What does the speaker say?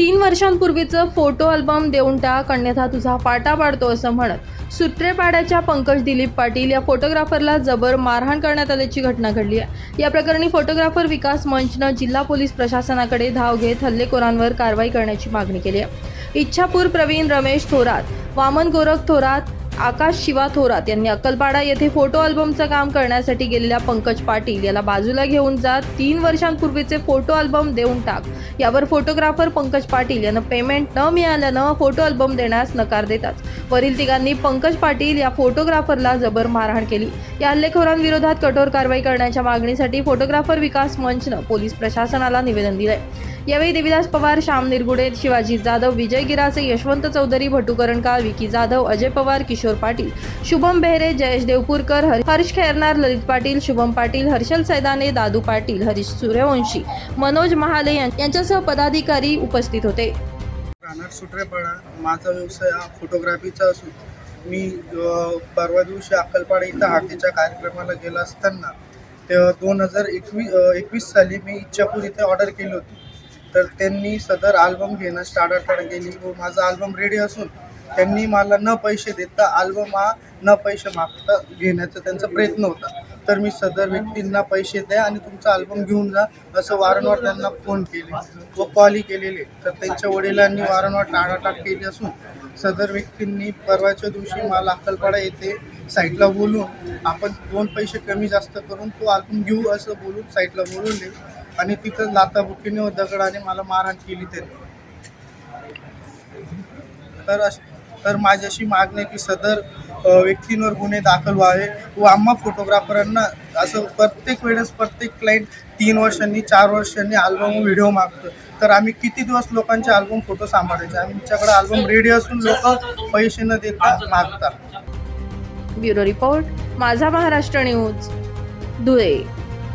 तीन वर्षांपूर्वीचं photo album देऊन टाक अन्यथा तुझा पाटा पाडतो असं म्हणत सुत्रेपाड्याच्या पंकज दिलीप पाटील या फोटोग्राफरला जबर मारहाण करण्यात आल्याची घटना घडली आहे. या प्रकरणी फोटोग्राफर विकास मंचनं जिल्हा पोलीस प्रशासनाकडे धाव घेत हल्लेखोरांवर कारवाई करण्याची मागणी केली आहे. इच्छापूर प्रवीण रमेश थोरात वामन गोरख थोरात आकाश शिवा थोरात यांनी अक्कलपाडा येथे फोटो अल्बमचं काम करण्यासाठी गेलेल्या पंकज पाटील याला बाजूला घेऊन जात तीन वर्षांपूर्वीचे फोटो अल्बम देऊन टाक. यावर फोटोग्राफर पंकज पाटील यांना पेमेंट न मिळाल्यानं फोटो अल्बम देण्यास नकार देतात. वरील तिघांनी पंकज पाटील या फोटोग्राफरला जबर मारहाण केली. या हल्लेखोरांविरोधात कठोर कारवाई करण्याच्या मागणीसाठी फोटोग्राफर विकास मंचनं पोलीस प्रशासनाला निवेदन दिलंय. यावेळी देविदास पवार श्याम निरगुडे शिवाजी जाधव विजय गिरासे यशवंत चौधरी भटुकरणकार विकी जाधव अजय पवार किशोर पाटील शुभम बेहरे जयेश देवपूरकर हर- हर्ष खैरनार ललित पाटील शुभम पाटील हर्षल सैदाने दादू पाटील हरीश सूर्यवंशी मनोज महाले यांच्यासह पदाधिकारी उपस्थित होते. राहणार सुट्रेपाडा माझा व्यवसाय हा फोटोग्राफीचा असून मी अ, परवा दिवशी अक्कलपाडा इथं आरतीच्या कार्यक्रमाला गेला असताना ते दोन हजार एकवीस एकवीस साली मी इच्छापूर इथे ऑर्डर केली होती. तर त्यांनी सदर आल्बम घेणं स्टार्टर केली व माझा आल्बम रेडी असून त्यांनी मला न पैसे देता आल्बम हा न पैसे मागता घेण्याचा त्यांचा प्रयत्न होता. तर मी सदर व्यक्तींना पैसे द्या आणि तुमचा अल्बम घेऊन जा असं वारंवार त्यांना फोन केले. व कॉलही केलेले. तर त्यांच्या वडिलांनी वारंवार टाळाटाळ केली असून सदर व्यक्तींनी परवाच्या दिवशी मला अक्कलपाडा येथे साईटला बोलून आपण दोन पैसे कमी जास्त करून तो अल्बम घेऊ असं बोलून साईटला बोलवले. आणि तिथं लाताबुकीने व दगडाने मला मारहाण केली त्यांनी. तर अश तर माझी अशी मागणी आहे की सदर व्यक्तींवर गुन्हे दाखल व्हावे व आम्हा फोटोग्राफरांना असं प्रत्येक वेळेस प्रत्येक क्लाइंट तीन वर्षांनी चार वर्षांनी अल्बम व्हिडिओ मागतो तर आम्ही किती दिवस लोकांचे अल्बम फोटो सांभाळायचे? आमच्याकडे अल्बम रेडी असून लोक पैसे न देता मागतात. ब्युरो रिपोर्ट माझा महाराष्ट्र न्यूज धुळे.